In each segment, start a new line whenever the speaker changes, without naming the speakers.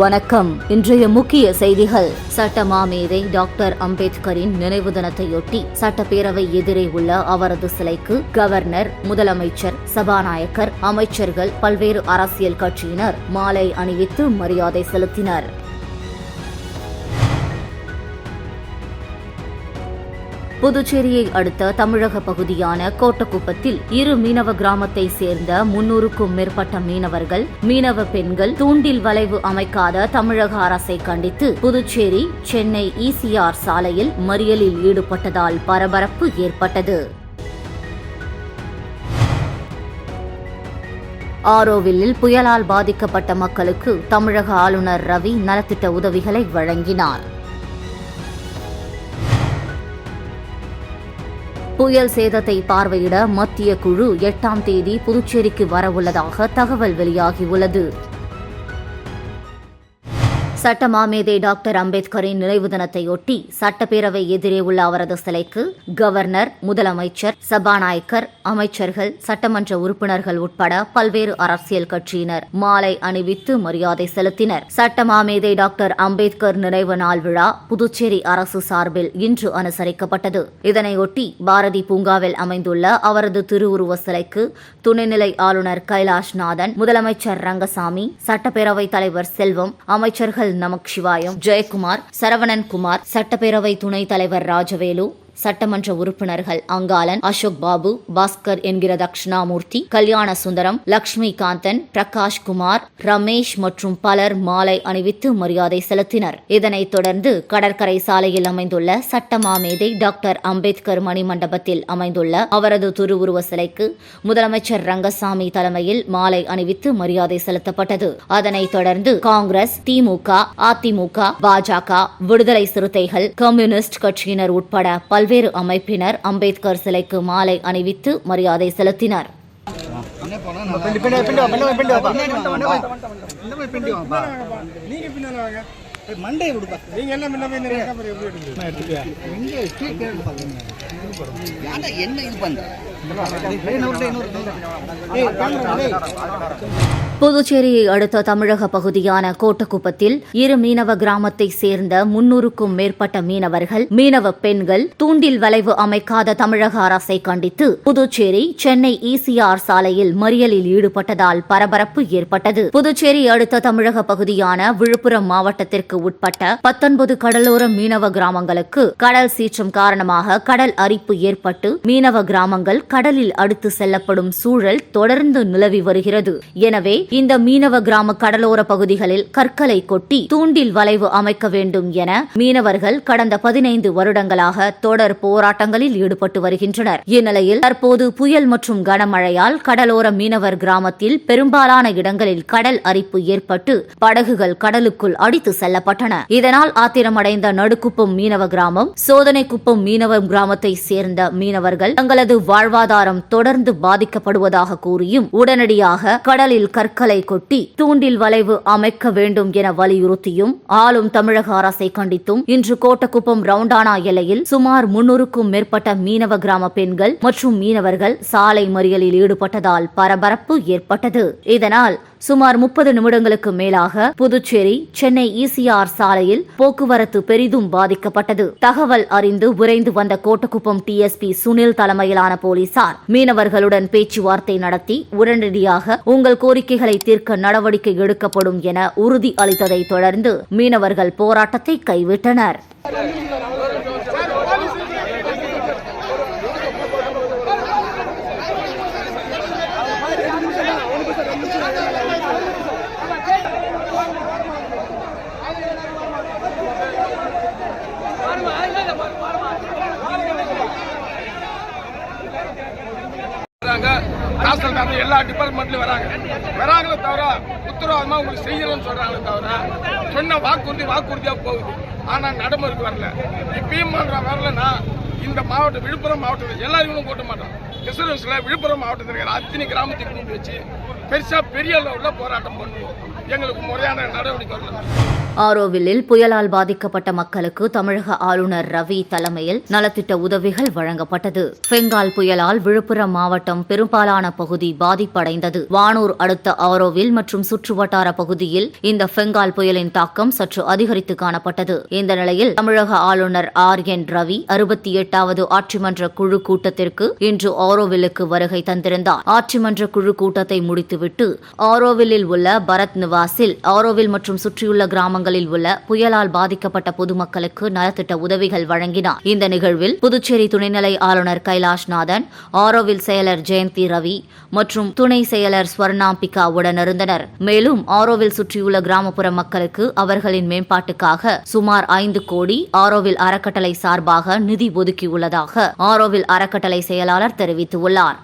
வணக்கம். இன்றைய முக்கிய செய்திகள். சட்ட மாமேதை டாக்டர் அம்பேத்கரின் நினைவு தினத்தையொட்டி சட்டப்பேரவை எதிரே உள்ள அவரது சிலைக்கு கவர்னர் முதலமைச்சர் சபாநாயகர் அமைச்சர்கள் பல்வேறு அரசியல் கட்சியினர் மாலை அணிவித்து மரியாதை செலுத்தினர். புதுச்சேரியை அடுத்த தமிழக பகுதியான கோட்டக்குப்பத்தில் இரு மீனவ கிராமத்தை சேர்ந்த முன்னூறுக்கும் மேற்பட்ட மீனவர்கள் மீனவ பெண்கள் தூண்டில் வளைவு அமைக்காத தமிழக அரசை கண்டித்து புதுச்சேரி சென்னை இசிஆர் சாலையில் மறியலில் ஈடுபட்டதால் பரபரப்பு ஏற்பட்டது. ஆரோவில்லில் புயலால் பாதிக்கப்பட்ட மக்களுக்கு தமிழக ஆளுநர் ரவி நலத்திட்ட உதவிகளை வழங்கினார். புயல் சேதத்தை பார்வையிட மத்திய குழு எட்டாம் தேதி புதுச்சேரிக்கு வரவுள்ளதாக தகவல் வெளியாகியுள்ளது. சட்ட மாமேதை டாக்டர் அம்பேத்கரின் நினைவு தினத்தையொட்டி சட்டப்பேரவை எதிரே உள்ள அவரது சிலைக்கு கவர்னர் முதலமைச்சர் சபாநாயகர் அமைச்சர்கள் சட்டமன்ற உறுப்பினர்கள் உட்பட பல்வேறு அரசியல் கட்சியினர் மாலை அணிவித்து மரியாதை செலுத்தினர். சட்ட மாமேதை டாக்டர் அம்பேத்கர் நினைவு நாள் விழா புதுச்சேரி அரசு சார்பில் இன்று அனுசரிக்கப்பட்டது. இதனையொட்டி பாரதி பூங்காவில் அமைந்துள்ள அவரது திருவுருவ சிலைக்கு துணைநிலை ஆளுநர் கைலாஷ்நாதன் முதலமைச்சர் ரங்கசாமி சட்டப்பேரவைத் தலைவர் செல்வம் அமைச்சர்கள் நமச்சிவாயம் ஜெயக்குமார் சரவணன் குமார் சட்டப்பேரவை துணைத் தலைவர் ராஜவேலு சட்டமன்ற உறுப்பினர்கள் அங்காளன் அசோக் பாபு பாஸ்கர் என்கிற தக்ஷணாமூர்த்தி கல்யாண சுந்தரம் லக்ஷ்மி காந்தன் பிரகாஷ் குமார் ரமேஷ் மற்றும் பலர் மாலை அணிவித்து மரியாதை செலுத்தினர். இதனைத் தொடர்ந்து கடற்கரை சாலையில் அமைந்துள்ள சட்ட மாமேதை டாக்டர் அம்பேத்கர் மணிமண்டபத்தில் அமைந்துள்ள அவரது திருவுருவ சிலைக்கு முதலமைச்சர் ரங்கசாமி தலைமையில் மாலை அணிவித்து மரியாதை செலுத்தப்பட்டது. அதனைத் தொடர்ந்து காங்கிரஸ் திமுக அதிமுக பாஜக விடுதலை சிறுத்தைகள் கம்யூனிஸ்ட் கட்சியினர் உட்பட பல்வேறு அமைப்பினர் அம்பேத்கர் சிலைக்கு மாலை அணிவித்து மரியாதை செலுத்தினர்
மண்டையை கொடுப்பா
நீங்க முன்ன போய்
என்ன இது பண்ற
புதுச்சேரியை அடுத்த தமிழக பகுதியான கோட்டக்குப்பத்தில் இரு மீனவ கிராமத்தை சேர்ந்த முன்னூறுக்கும் மேற்பட்ட மீனவர்கள் மீனவ பெண்கள் தூண்டில் வளைவு அமைக்காத தமிழக அரசை கண்டித்து புதுச்சேரி சென்னை இசிஆர் சாலையில் மறியலில் ஈடுபட்டதால் பரபரப்பு ஏற்பட்டது. புதுச்சேரி அடுத்த தமிழக பகுதியான விழுப்புரம் மாவட்டத்திற்கு உட்பட்ட பத்தொன்பது கடலோர மீனவ கிராமங்களுக்கு கடல் சீற்றம் காரணமாக கடல் அரிப்பு ஏற்பட்டு மீனவ கிராமங்கள் கடலில் அடுத்து செல்லப்படும் சூழல் தொடர்ந்து நிலவி வருகிறது. எனவே இந்த மீனவ கிராம கடலோர பகுதிகளில் கற்களை கொட்டி தூண்டில் வளைவு அமைக்க வேண்டும் என மீனவர்கள் கடந்த பதினைந்து வருடங்களாக தொடர் போராட்டங்களில் ஈடுபட்டு வருகின்றனர். இந்நிலையில் தற்போது புயல் மற்றும் கனமழையால் கடலோர மீனவர் கிராமத்தில் பெரும்பாலான இடங்களில் கடல் அரிப்பு ஏற்பட்டு படகுகள் கடலுக்குள் அடித்து செல்லப்பட்டன. இதனால் ஆத்திரமடைந்த நடுக்குப்பம் மீனவ கிராமம் சோதனை குப்பம் மீனவ கிராமத்தை சேர்ந்த மீனவர்கள் தங்களது வாழ்வாதாரம் தொடர்ந்து பாதிக்கப்படுவதாக கூறியும் உடனடியாக கடலில் கற்களை கொட்டி தூண்டில் வளைவு அமைக்க வேண்டும் என வலியுறுத்தியும் ஆளும் தமிழக அரசை கண்டித்தும் இன்று கோட்டக்குப்பம் ரவுண்டானா எல்லையில் சுமார் முன்னூறுக்கும் மேற்பட்ட மீனவ கிராம பெண்கள் மற்றும் மீனவர்கள் சாலை மறியலில் ஈடுபட்டதால் பரபரப்பு ஏற்பட்டது. இதனால் சுமார் முப்பது நிமிடங்களுக்கு மேலாக புதுச்சேரி சென்னை இசிஆர் சாலையில் போக்குவரத்து பெரிதும் பாதிக்கப்பட்டது. தகவல் அறிந்து விரைந்து வந்த கோட்டக்குப்பம் டிஎஸ்பி சுனில் தலைமையிலான போலீசார் மீனவர்களுடன் பேச்சுவார்த்தை நடத்தி உடனடியாக உங்கள் கோரிக்கைகளை தீர்க்க நடவடிக்கை எடுக்கப்படும் என உறுதி அளித்ததைத் தொடர்ந்து மீனவர்கள் போராட்டத்தை கைவிட்டனர்.
தாசில்தார் எல்லா டிபார்ட்மெண்ட்லயும் வராங்க. வராங்களே தவிர உத்தரவாதமா உங்களுக்கு செய்யணும்னு சொல்றாங்களே தவிர சொன்ன வாக்குறுதி வாக்குறுதியா போகுது. ஆனா நடைமுறைக்கு வரல. இப்பயும் வரலன்னா இந்த மாவட்டம் விழுப்புரம் மாவட்டத்தில் எல்லாரையும் கூட்ட மாட்டோம். கிருஷ்ணகிரியில் விழுப்புரம் மாவட்டத்தில் இருக்கிற அத்தனை கிராமத்தை கூட்டி வச்சு பெருசா பெரிய அளவுல போராட்டம் பண்ணுவோம். எங்களுக்கு முறையான நடவடிக்கை வரல.
ஆரோவில்லில் புயலால் பாதிக்கப்பட்ட மக்களுக்கு தமிழக ஆளுநர் ரவி தலைமையில் நலத்திட்ட உதவிகள் வழங்கப்பட்டது. பெங்கால் புயலால் விழுப்புரம் மாவட்டம் பெரும்பாலான பகுதி பாதிப்படைந்தது. வானூர் அடுத்த ஆரோவில் மற்றும் சுற்றுவட்டார பகுதியில் இந்த பெங்கால் புயலின் தாக்கம் சற்று அதிகரித்து காணப்பட்டது. இந்த நிலையில் தமிழக ஆளுநர் ஆர். என். ரவி அறுபத்தி எட்டாவது ஆட்சிமன்ற குழு கூட்டத்திற்கு இன்று ஆரோவில்லுக்கு வருகை தந்திருந்தார். ஆட்சிமன்ற குழு கூட்டத்தை முடித்துவிட்டு ஆரோவில்லில் உள்ள பரத் வாசில் ஆரோவில் மற்றும் சுற்றியுள்ள கிராமங்களில் உள்ள புயலால் பாதிக்கப்பட்ட பொதுமக்களுக்கு நலத்திட்ட உதவிகள் வழங்கினார். இந்த நிகழ்வில் புதுச்சேரி துணைநிலை ஆளுநர் கைலாஷ்நாதன் ஆரோவில் செயலர் ஜெயந்தி ரவி மற்றும் துணை செயலர் ஸ்வர்ணாம்பிகா உடனிருந்தனர் மேலும் ஆரோவில் சுற்றியுள்ள கிராமப்புற மக்களுக்கு அவர்களின் மேம்பாட்டுக்காக சுமார் ஐந்து கோடி ஆரோவில் அறக்கட்டளை சார்பாக நிதி ஒதுக்கியுள்ளதாக ஆரோவில் அறக்கட்டளை செயலாளர் தெரிவித்துள்ளார்.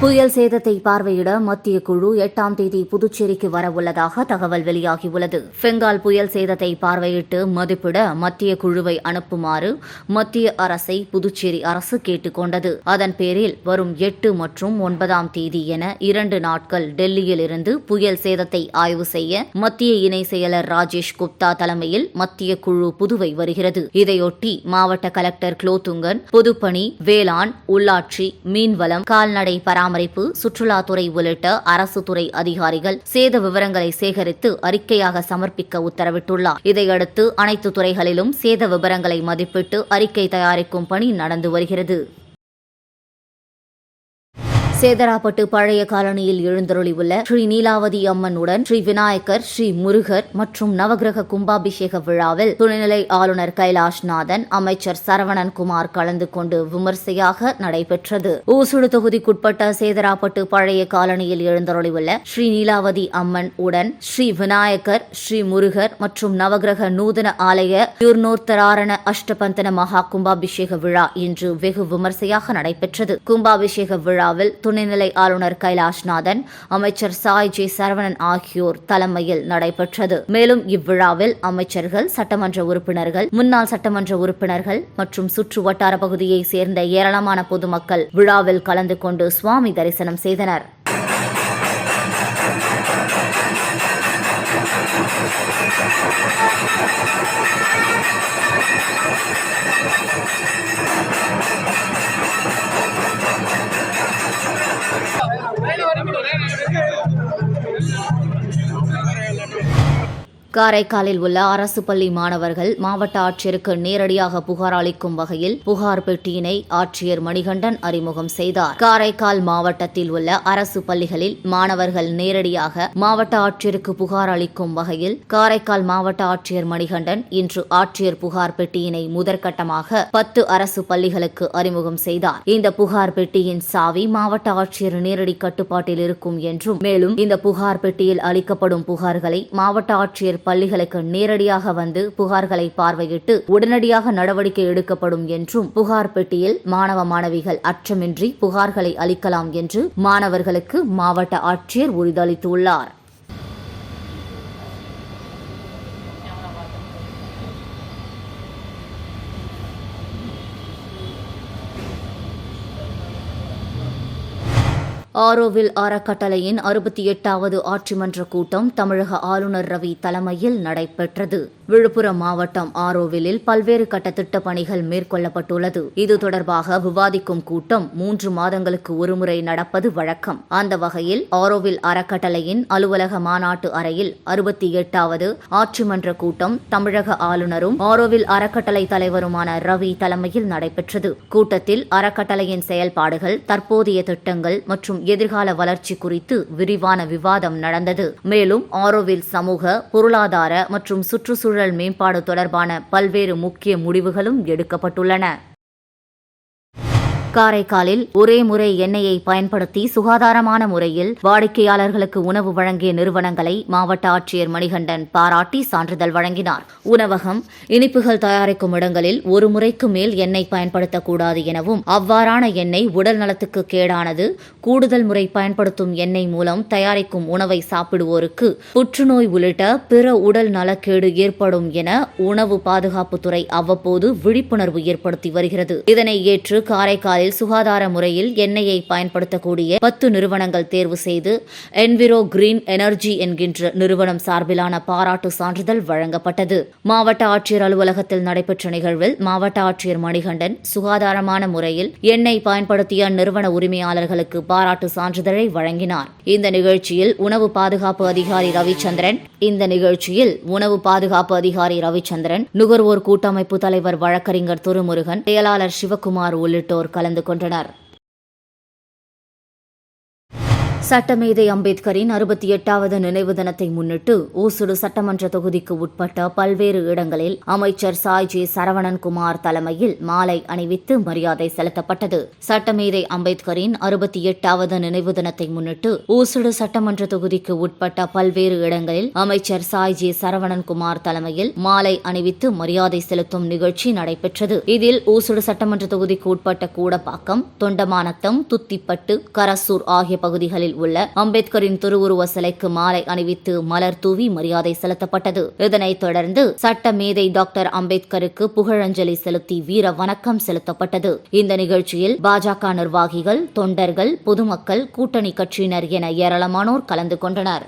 புயல் சேதத்தை பார்வையிட மத்திய குழு எட்டாம் தேதி புதுச்சேரிக்கு வரவுள்ளதாக தகவல் வெளியாகியுள்ளது. பெங்கால் புயல் சேதத்தை பார்வையிட்டு மதிப்பிட மத்திய குழுவை அனுப்புமாறு மத்திய அரசை புதுச்சேரி அரசு கேட்டுக்கொண்டது அதன் பேரில் வரும் எட்டு மற்றும் ஒன்பதாம் தேதி என இரண்டு நாட்கள் டெல்லியில் இருந்து புயல் சேதத்தை ஆய்வு செய்ய மத்திய இணை செயலர் ராஜேஷ் குப்தா தலைமையில் மத்திய குழு புதுவை வருகிறது. இதையொட்டி மாவட்ட கலெக்டர் குலோத்துங்கன் பொதுப்பணி வேளாண் உள்ளாட்சி மீன்வளம் கால்நடை பராமரிப்பு சுற்றுலாத்துறை உள்ளிட்ட அரசு துறை அதிகாரிகள் சேத விவரங்களை சேகரித்து அறிக்கையாக சமர்ப்பிக்க உத்தரவிட்டுள்ளார். இதையடுத்து அனைத்து துறைகளிலும் சேத விவரங்களை மதிப்பிட்டு அறிக்கை தயாரிக்கும் பணி நடந்து வருகிறது. சேதராப்பட்டு பழைய காலனியில் எழுந்தருளியுள்ள ஸ்ரீ நீலாவதி அம்மனுடன் ஸ்ரீ விநாயகர் ஸ்ரீ முருகர் மற்றும் நவகிரக கும்பாபிஷேக விழாவில் துணைநிலை ஆளுநர் கைலாஷ்நாதன் அமைச்சர் சரவணன் குமார் கலந்து கொண்டு விமர்சையாக நடைபெற்றது. ஊசுடு தொகுதிக்குட்பட்ட சேதராப்பட்டு பழைய காலனியில் எழுந்தருளியுள்ள ஸ்ரீ நீலாவதி அம்மன் உடன் ஸ்ரீ விநாயகர் ஸ்ரீ முருகர் மற்றும் நவகிரக நூதன ஆலய யூர்னோத்தராரண அஷ்டபந்தன மகா கும்பாபிஷேக விழா இன்று வெகு விமர்சையாக நடைபெற்றது. கும்பாபிஷேக விழாவில் துணைநிலை ஆளுநர் கைலாஷ்நாதன் அமைச்சர் சாய் ஜி சரவணன் ஆகியோர் தலைமையில் நடைபெற்றது. மேலும் இவ்விழாவில் அமைச்சர்கள் சட்டமன்ற உறுப்பினர்கள் முன்னாள் சட்டமன்ற உறுப்பினர்கள் மற்றும் சுற்று வட்டார பகுதியைச் சேர்ந்த ஏராளமான பொதுமக்கள் விழாவில் கலந்து கொண்டு சுவாமி தரிசனம் செய்தனர். காரைக்காலில் உள்ள அரசு பள்ளி மாணவர்கள் மாவட்ட ஆட்சியருக்கு நேரடியாக புகார் அளிக்கும் வகையில் புகார் பெட்டியினை ஆட்சியர் மணிகண்டன் அறிமுகம் செய்தார். காரைக்கால் மாவட்டத்தில் உள்ள அரசு பள்ளிகளில் மாணவர்கள் நேரடியாக மாவட்ட ஆட்சியருக்கு புகார் அளிக்கும் வகையில் காரைக்கால் மாவட்ட ஆட்சியர் மணிகண்டன் இன்று ஆட்சியர் புகார் பெட்டியினை முதற்கட்டமாக பத்து அரசு பள்ளிகளுக்கு அறிமுகம் செய்தார். இந்த புகார் பெட்டியின் சாவி மாவட்ட ஆட்சியர் நேரடி கட்டுப்பாட்டில் இருக்கும் என்றும் மேலும் இந்த புகார் பெட்டியில் அளிக்கப்படும் புகார்களை மாவட்ட ஆட்சியர் பள்ளிகளுக்கு நேரடியாக வந்து புகார்களை பார்வையிட்டு உடனடியாக நடவடிக்கை எடுக்கப்படும் என்றும் புகார் பெட்டியில் மாணவ மாணவிகள் அச்சமின்றி புகார்களை அளிக்கலாம் என்று மாணவர்களுக்கு மாவட்ட ஆட்சியர் உறுதியளித்துள்ளார். ஆரோவில் அறக்கட்டளையின் அறுபத்தி எட்டாவது ஆட்சிமன்ற கூட்டம் தமிழக ஆளுநர் ரவி தலைமையில் நடைபெற்றது. விழுப்புரம் மாவட்டம் ஆரோவிலில் பல்வேறு கட்ட திட்டப் பணிகள் மேற்கொள்ளப்பட்டுள்ளது. இது தொடர்பாக விவாதிக்கும் கூட்டம் மூன்று மாதங்களுக்கு ஒருமுறை நடப்பது வழக்கம். அந்த வகையில் ஆரோவில் அறக்கட்டளையின் அலுவலக மாநாட்டு அறையில் அறுபத்தி எட்டாவது ஆட்சிமன்ற கூட்டம் தமிழக ஆளுநரும் ஆரோவில் அறக்கட்டளை தலைவருமான ரவி தலைமையில் நடைபெற்றது. கூட்டத்தில் அறக்கட்டளையின் செயல்பாடுகள் தற்போதைய திட்டங்கள் மற்றும் எதிர்கால வளர்ச்சி குறித்து விரிவான விவாதம் நடந்தது. மேலும் ஆரோவில் சமூக பொருளாதார மற்றும் சுற்றுச்சூழல் மேம்பாடு தொடர்பான பல்வேறு முக்கிய முடிவுகளும் எடுக்கப்பட்டுள்ளன. காரைக்காலில் ஒரே முறை எண்ணெயை பயன்படுத்தி சுகாதாரமான முறையில் வாடிக்கையாளர்களுக்கு உணவு வழங்கிய நிறுவனங்களை மாவட்ட ஆட்சியர் மணிகண்டன் பாராட்டி சான்றிதழ் வழங்கினார். உணவகம் இனிப்புகள் தயாரிக்கும் இடங்களில் ஒரு முறைக்கு மேல் எண்ணெய் பயன்படுத்தக்கூடாது எனவும் அவ்வாறான எண்ணெய் உடல் நலத்துக்கு கேடானது கூடுதல் முறை பயன்படுத்தும் எண்ணெய் மூலம் தயாரிக்கும் உணவை சாப்பிடுவோருக்கு புற்றுநோய் உள்ளிட்ட பிற உடல் நலக்கேடு ஏற்படும் என உணவு பாதுகாப்புத்துறை அவ்வப்போது விழிப்புணர்வு ஏற்படுத்தி வருகிறது. இதனை ஏற்று காரைக்காலில் பெங்காலில் சுகாதார முறையில் எண்ணெயை பயன்படுத்தக்கூடிய பத்து நிறுவனங்கள் தேர்வு செய்து என்விரோ கிரீன் எனர்ஜி என்கின்ற நிறுவனம் சார்பிலான பாராட்டு சான்றிதழ் வழங்கப்பட்டது. மாவட்ட ஆட்சியர் அலுவலகத்தில் நடைபெற்ற நிகழ்வில் மாவட்ட ஆட்சியர் மணிகண்டன் சுகாதாரமான முறையில் எண்ணெய் பயன்படுத்திய நிறுவன உரிமையாளர்களுக்கு பாராட்டு சான்றிதழை வழங்கினார். இந்த நிகழ்ச்சியில் உணவு பாதுகாப்பு அதிகாரி ரவிச்சந்திரன் இந்த நிகழ்ச்சியில் உணவு பாதுகாப்பு அதிகாரி ரவிச்சந்திரன் நுகர்வோர் கூட்டமைப்பு தலைவர் வழக்கறிஞர் துருமுருகன் செயலாளர் சிவக்குமார் உள்ளிட்டோர் கலந்து கொண்டனர் சட்டமேதை அம்பேத்கரின் அறுபத்தி எட்டாவது நினைவு தினத்தை முன்னிட்டு ஊசுடு சட்டமன்ற தொகுதிக்கு உட்பட்ட பல்வேறு இடங்களில் அமைச்சர் சாய் ஜே சரவணன்குமார் தலைமையில் மாலை அணிவித்து மரியாதை செலுத்தப்பட்டது. சட்டமேதை அம்பேத்கரின் அறுபத்தி எட்டாவது நினைவு தினத்தை முன்னிட்டு ஊசுடு சட்டமன்ற தொகுதிக்கு உட்பட்ட பல்வேறு இடங்களில் அமைச்சர் சாய் ஜே சரவணன்குமார் தலைமையில் மாலை அணிவித்து மரியாதை செலுத்தும் நிகழ்ச்சி நடைபெற்றது. இதில் ஊசுடு சட்டமன்ற தொகுதிக்கு உட்பட்ட கூடப்பாக்கம் தொண்டமானத்தம் துத்திப்பட்டு கரசூர் ஆகிய பகுதிகளில் உள்ள அம்பேத்கரின் திருவுருவ சிலைக்கு மாலை அணிவித்து மலர் தூவி மரியாதை செலுத்தப்பட்டது. இதனைத் தொடர்ந்து சட்ட மேதை டாக்டர் அம்பேத்கருக்கு புகழஞ்சலி செலுத்தி வீர வணக்கம் செலுத்தப்பட்டது. இந்த நிகழ்ச்சியில் பாஜக நிர்வாகிகள் தொண்டர்கள் பொதுமக்கள் கூட்டணி கட்சியினர் என ஏராளமானோர் கலந்து கொண்டனர்.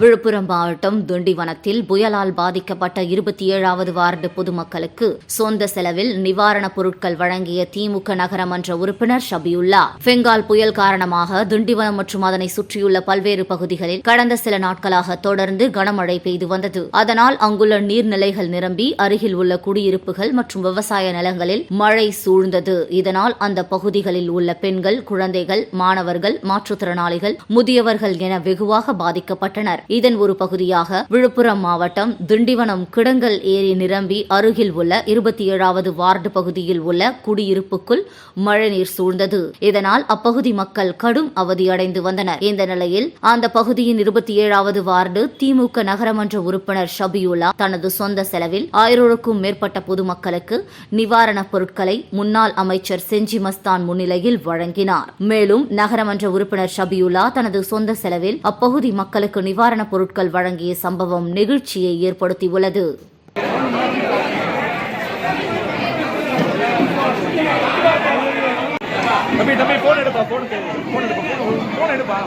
விழுப்புரம் மாவட்டம் திண்டிவனத்தில் புயலால் பாதிக்கப்பட்ட இருபத்தி ஏழாவது வார்டு பொதுமக்களுக்கு சொந்த செலவில் நிவாரணப் பொருட்கள் வழங்கிய திமுக நகரமன்ற உறுப்பினர் ஷபியுல்லா. பெங்கால் புயல் காரணமாக திண்டிவனம் மற்றும் அதனை சுற்றியுள்ள பல்வேறு பகுதிகளில் கடந்த சில நாட்களாக தொடர்ந்து கனமழை பெய்து வந்தது. அதனால் அங்குள்ள நீர்நிலைகள் நிரம்பி அருகில் உள்ள குடியிருப்புகள் மற்றும் விவசாய நிலங்களில் மழை சூழ்ந்தது. இதனால் அந்த பகுதிகளில் உள்ள பெண்கள் குழந்தைகள் மாணவர்கள் மாற்றுத்திறனாளிகள் முதியவர்கள் என வெகுவாக பாதிக்கப்பட்டனர். இதன் ஒரு பகுதியாக விழுப்புரம் மாவட்டம் திண்டிவனம் கிடங்கல் ஏரி நிரம்பி அருகில் உள்ள இருபத்தி ஏழாவது வார்டு பகுதியில் உள்ள குடியிருப்புக்குள் மழைநீர் சூழ்ந்தது. இதனால் அப்பகுதி மக்கள் கடும் அவதியடைந்து வந்தனர். இந்த நிலையில் அந்த பகுதியின் இருபத்தி ஏழாவது வார்டு திமுக நகரமன்ற உறுப்பினர் ஷபியுல்லா தனது சொந்த செலவில் ஆயிரத்துக்கும் மேற்பட்ட பொதுமக்களுக்கு நிவாரணப் பொருட்களை முன்னாள் அமைச்சர் செஞ்சி மஸ்தான் முன்னிலையில் வழங்கினார். மேலும் நகரமன்ற உறுப்பினர் ஷபியுல்லா தனது சொந்த செலவில் அப்பகுதி மக்களுக்கு நிவாரண நிவாரணப் பொருட்கள் வழங்கிய சம்பவம் நெகிழ்ச்சியை ஏற்படுத்தியுள்ளது.
தம்பி தம்பி போன் எடுப்பா போன் போன் எடுப்பா போன் எடுப்பா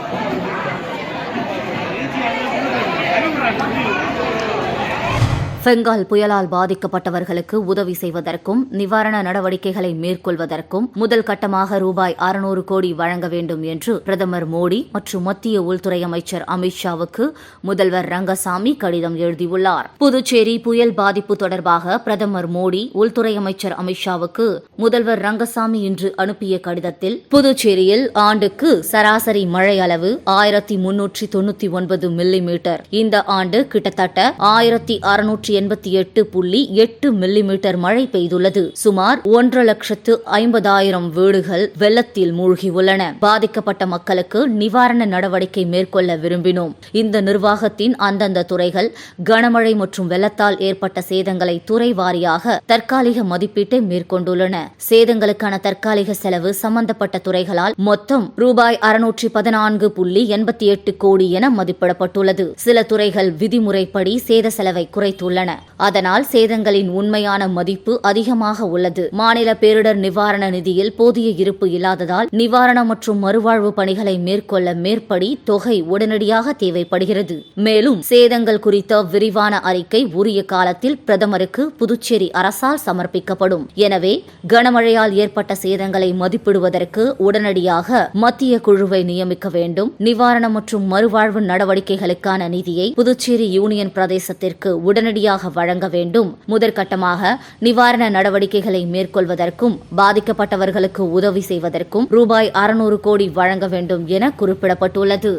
பெங்கால் புயலால் பாதிக்கப்பட்டவர்களுக்கு உதவி செய்வதற்கும் நிவாரண நடவடிக்கைகளை மேற்கொள்வதற்கும் முதல் கட்டமாக ரூபாய் அறுநூறு கோடி வழங்க வேண்டும் என்று பிரதமர் மோடி மற்றும் மத்திய உள்துறை அமைச்சர் அமித்ஷாவுக்கு முதல்வர் ரங்கசாமி கடிதம் எழுதியுள்ளார். புதுச்சேரி புயல் பாதிப்பு தொடர்பாக பிரதமர் மோடி உள்துறை அமைச்சர் அமித்ஷாவுக்கு முதல்வர் ரங்கசாமி இன்று அனுப்பிய கடிதத்தில் புதுச்சேரியில் ஆண்டுக்கு சராசரி மழை அளவு ஆயிரத்தி முன்னூற்றி தொண்ணூத்தி ஒன்பது மில்லி மீட்டர் இந்த ஆண்டு கிட்டத்தட்ட ஆயிரத்தி அறுநூற்றி எண்பத்தி எட்டு புள்ளி எட்டு மில்லிமீட்டர் மழை பெய்துள்ளது. சுமார் ஒன்றரை லட்சத்து ஐம்பதாயிரம் வீடுகள் வெள்ளத்தில் மூழ்கியுள்ளன. பாதிக்கப்பட்ட மக்களுக்கு நிவாரண நடவடிக்கை மேற்கொள்ள விரும்பினோம். இந்த நிர்வாகத்தின் அந்தந்த துறைகள் கனமழை மற்றும் வெள்ளத்தால் ஏற்பட்ட சேதங்களை துறை வாரியாக தற்காலிக மதிப்பீட்டை மேற்கொண்டுள்ளன. சேதங்களுக்கான தற்காலிக செலவு சம்பந்தப்பட்ட துறைகளால் மொத்தம் ரூபாய் அறுநூற்றி பதினான்கு புள்ளி எண்பத்தி எட்டு கோடி என மதிப்பிடப்பட்டுள்ளது. சில துறைகள் விதிமுறைப்படி சேத செலவை குறைத்துள்ளன. அதனால் சேதங்களின் உண்மையான மதிப்பு அதிகமாக உள்ளது. மாநில பேரிடர் நிவாரண நிதியில் போதிய இருப்பு இல்லாததால் நிவாரணம் மற்றும் மறுவாழ்வு பணிகளை மேற்கொள்ள மேற்படி தொகை உடனடியாக தேவைப்படுகிறது. மேலும் சேதங்கள் குறித்த விரிவான அறிக்கை உரிய காலத்தில் பிரதமருக்கு புதுச்சேரி அரசால் சமர்ப்பிக்கப்படும். எனவே கனமழையால் ஏற்பட்ட சேதங்களை மதிப்பிடுவதற்கு உடனடியாக மத்திய குழுவை நியமிக்க வேண்டும். நிவாரணம் மற்றும் மறுவாழ்வு நடவடிக்கைகளுக்கான நிதியை புதுச்சேரி யூனியன் பிரதேசத்திற்கு உடனடியாக வழங்க வேண்டும். முதற்கட்டமாக நிவாரண நடவடிக்கைகளை மேற்கொள்வதற்கும் பாதிக்கப்பட்டவர்களுக்கு உதவி செய்வதற்கும் ரூபாய் அறுநூறு கோடி வழங்க வேண்டும் என குறிப்பிடப்பட்டுள்ளது.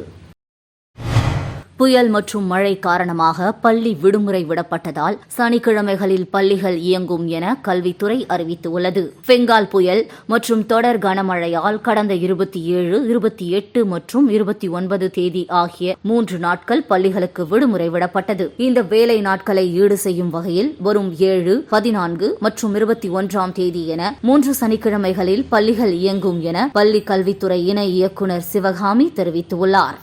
புயல் மற்றும் மழை காரணமாக பள்ளி விடுமுறை விடப்பட்டதால் சனிக்கிழமைகளில் பள்ளிகள் இயங்கும் என கல்வித்துறை அறிவித்துள்ளது. பெங்கால் புயல் மற்றும் தொடர் கனமழையால் கடந்த இருபத்தி ஏழு இருபத்தி எட்டு மற்றும் இருபத்தி ஒன்பது தேதி ஆகிய மூன்று நாட்கள் பள்ளிகளுக்கு விடுமுறை விடப்பட்டது. இந்த வேலை நாட்களை ஈடு செய்யும் வகையில் வரும் ஏழு பதினான்கு மற்றும் இருபத்தி ஒன்றாம் தேதி என மூன்று சனிக்கிழமைகளில் பள்ளிகள் இயங்கும் என பள்ளி கல்வித்துறை இணை இயக்குநர் சிவகாமி தெரிவித்துள்ளார்.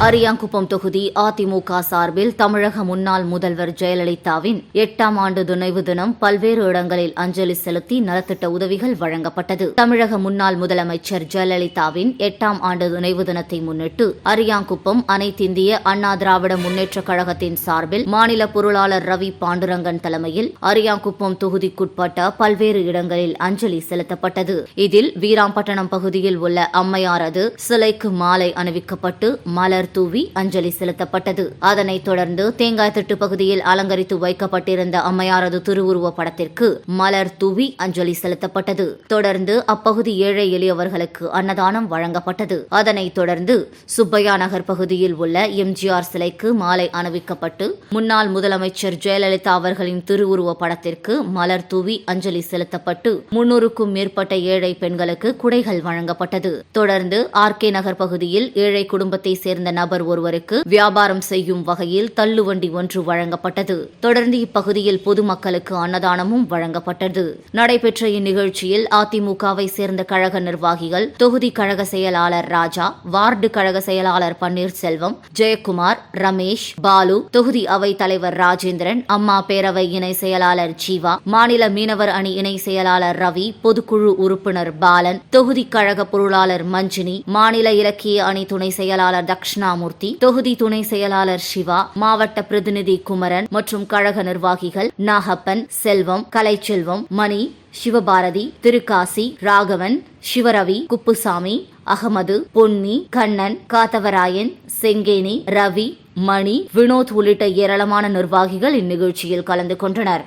அரியாங்குப்பம் தொகுதி அதிமுக சார்பில் தமிழக முன்னாள் முதல்வர் ஜெயலலிதாவின் எட்டாம் ஆண்டு நினைவு தினம் பல்வேறு இடங்களில் அஞ்சலி செலுத்தி நலத்திட்ட உதவிகள் வழங்கப்பட்டது. தமிழக முன்னாள் முதலமைச்சர் ஜெயலலிதாவின் எட்டாம் ஆண்டு நினைவு தினத்தை முன்னிட்டு அரியாங்குப்பம் அனைத்திந்திய அண்ணா திராவிட முன்னேற்றக் கழகத்தின் சார்பில் மாநில பொருளாளர் ரவி பாண்டுரங்கன் தலைமையில் அரியாங்குப்பம் தொகுதிக்குட்பட்ட பல்வேறு இடங்களில் அஞ்சலி செலுத்தப்பட்டது. இதில் வீராம்பட்டணம் பகுதியில் உள்ள அம்மையாரது சிலைக்கு மாலை அணிவிக்கப்பட்டு மலர் மலர் தூவி அஞ்சலி செலுத்தப்பட்டது. அதனைத் தொடர்ந்து தேங்காய் திட்டு பகுதியில் அலங்கரித்து வைக்கப்பட்டிருந்த அம்மையாரது திருவுருவ படத்திற்கு மலர் தூவி அஞ்சலி செலுத்தப்பட்டது. தொடர்ந்து அப்பகுதி ஏழை எளியவர்களுக்கு அன்னதானம் வழங்கப்பட்டது. அதனைத் தொடர்ந்து சுப்பையா நகர் பகுதியில் உள்ள எம்ஜிஆர் சிலைக்கு மாலை அணிவிக்கப்பட்டு முன்னாள் முதலமைச்சர் ஜெயலலிதா அவர்களின் திருவுருவ படத்திற்கு மலர் தூவி அஞ்சலி செலுத்தப்பட்டு முன்னூறுக்கும் மேற்பட்ட ஏழை பெண்களுக்கு குடைகள் வழங்கப்பட்டது. தொடர்ந்து ஆர்கே நகர் பகுதியில் ஏழை குடும்பத்தை சேர்ந்த நபர் ஒருவருக்கு வியாபாரம் செய்யும் வகையில் தள்ளுவண்டி ஒன்று வழங்கப்பட்டது. தொடர்ந்து இப்பகுதியில் பொதுமக்களுக்கு அன்னதானமும் வழங்கப்பட்டது. நடைபெற்ற இந்நிகழ்ச்சியில் அதிமுகவை சேர்ந்த கழக நிர்வாகிகள் தொகுதி கழக செயலாளர் ராஜா வார்டு கழக செயலாளர் பன்னீர்செல்வம் ஜெயக்குமார் ரமேஷ் பாலு தொகுதி அவை தலைவர் ராஜேந்திரன் அம்மா பேரவை இணை செயலாளர் ஜீவா மாநில மீனவர் அணி இணை செயலாளர் ரவி பொதுக்குழு உறுப்பினர் பாலன் தொகுதி கழக பொருளாளர் மஞ்சினி மாநில இலக்கிய அணி துணை செயலாளர் தக்ஷணா தட்சிணாமூர்த்தி தொகுதி துணை செயலாளர் சிவா மாவட்ட பிரதிநிதி குமரன் மற்றும் கழக நிர்வாகிகள் நாகப்பன் செல்வம் கலைச்செல்வம் மணி சிவபாரதி திருக்காசி ராகவன் சிவரவி குப்புசாமி அகமது பொன்னி கண்ணன் காத்தவராயன் செங்கேனி ரவி மணி வினோத் உள்ளிட்ட ஏராளமான நிர்வாகிகள் இந்நிகழ்ச்சியில் கலந்து கொண்டனர்.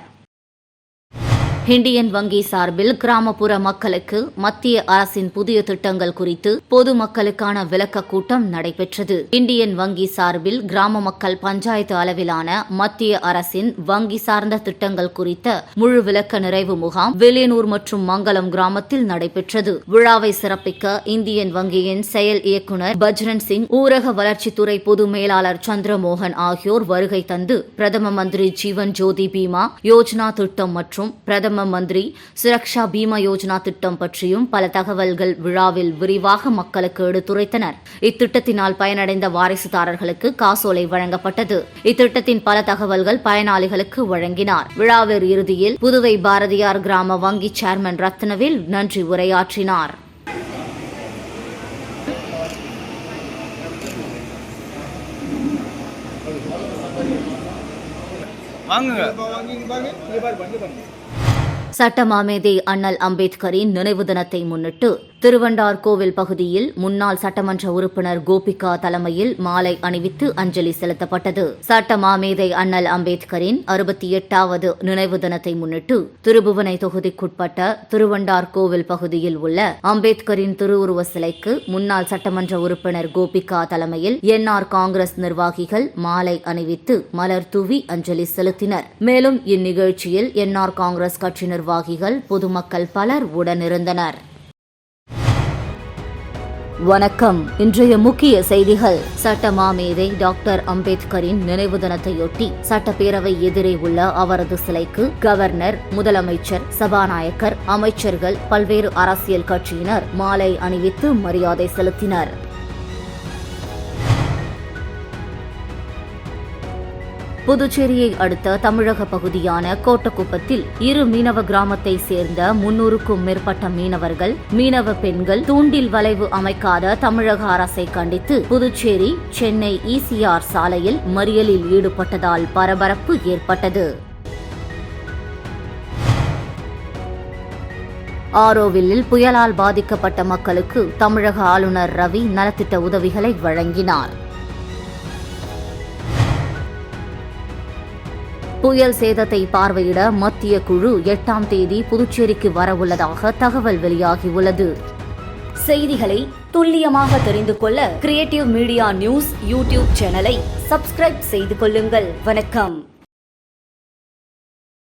இந்தியன் வங்கி சார்பில் கிராமப்புற மக்களுக்கு மத்திய அரசின் புதிய திட்டங்கள் குறித்து பொதுமக்களுக்கான விளக்க கூட்டம் நடைபெற்றது. இந்தியன் வங்கி சார்பில் கிராம மக்கள் பஞ்சாயத்து அளவிலான மத்திய அரசின் வங்கி சார்ந்த திட்டங்கள் குறித்த முழு விளக்க நிறைவு முகாம் வில்லியனூர் மற்றும் மங்கலம் கிராமத்தில் நடைபெற்றது. விழாவை சிறப்பிக்க இந்தியன் வங்கியின் செயல் இயக்குநர் பஜ்ரன் சிங் ஊரக வளர்ச்சித்துறை பொது மேலாளர் சந்திரமோகன் ஆகியோர் வருகை தந்து பிரதம மந்திரி ஜீவன் ஜோதி பீமா யோஜனா திட்டம் மற்றும் பிரதம மந்திரி சுரக்ஷா பீமா யோஜனா திட்டம் பற்றியும் பல தகவல்கள் விழாவில் விரிவாக மக்களுக்கு எடுத்துரைத்தனர். இத்திட்டத்தினால் பயனடைந்த வாரிசுதாரர்களுக்கு காசோலை வழங்கப்பட்டது. இத்திட்டத்தின் பல தகவல்கள் பயனாளிகளுக்கு வழங்கினார். விழாவின் இறுதியில் புதுவை பாரதியார் கிராம வங்கி சேர்மன் ரத்னவேல் நன்றி உரையாற்றினார்.
வாங்குங்க.
சட்டமாமேதை அண்ணல் அம்பேத்கரின் நினைவு தினத்தை முன்னிட்டு திருவண்டார் கோவில் பகுதியில் முன்னாள் சட்டமன்ற உறுப்பினர் கோபிகா தலைமையில் மாலை அணிவித்து அஞ்சலி செலுத்தப்பட்டது. சட்ட மாமேதை அண்ணல் அம்பேத்கரின் அறுபத்தி எட்டாவது நினைவு தினத்தை முன்னிட்டு திருபுவனை தொகுதிக்குட்பட்ட திருவண்டார் கோவில் பகுதியில் உள்ள அம்பேத்கரின் திருவுருவ சிலைக்கு முன்னாள் சட்டமன்ற உறுப்பினர் கோபிகா தலைமையில் என்ஆர் காங்கிரஸ் நிர்வாகிகள் மாலை அணிவித்து மலர் தூவி அஞ்சலி செலுத்தினர். மேலும் இந்நிகழ்ச்சியில் என்ஆர் காங்கிரஸ் கட்சி நிர்வாகிகள் பொதுமக்கள் பலர் உடனிருந்தனர். வணக்கம். இன்றைய முக்கிய செய்திகள். சட்ட மாமேதை டாக்டர் அம்பேத்கரின் நினைவு தினத்தையொட்டி சட்டப்பேரவை எதிரே உள்ள அவரது சிலைக்கு கவர்னர் முதலமைச்சர் சபாநாயகர் அமைச்சர்கள் பல்வேறு அரசியல் கட்சியினர் மாலை அணிவித்து மரியாதை செலுத்தினர். புதுச்சேரியை அடுத்த தமிழக பகுதியான கோட்டக்குப்பத்தில் இரு மீனவ கிராமத்தை சேர்ந்த முன்னூறுக்கும் மேற்பட்ட மீனவர்கள் மீனவ பெண்கள் தூண்டில் வளைவு அமைக்காத தமிழக அரசை கண்டித்து புதுச்சேரி சென்னை இசிஆர் சாலையில் மறியலில் ஈடுபட்டதால் பரபரப்பு ஏற்பட்டது. ஆரோவில்லில் புயலால் பாதிக்கப்பட்ட மக்களுக்கு தமிழக ஆளுநர் ரவி நலத்திட்ட உதவிகளை வழங்கினார். புயல் சேதத்தை பார்வையிட மத்திய குழு எட்டாம் தேதி புதுச்சேரிக்கு வரவுள்ளதாக தகவல் வெளியாகியுள்ளது. செய்திகளை துல்லியமாக தெரிந்து கொள்ள கிரியேட்டிவ் மீடியா நியூஸ் யூடியூப் சேனலை சப்ஸ்கிரைப் செய்து கொள்ளுங்கள். வணக்கம்.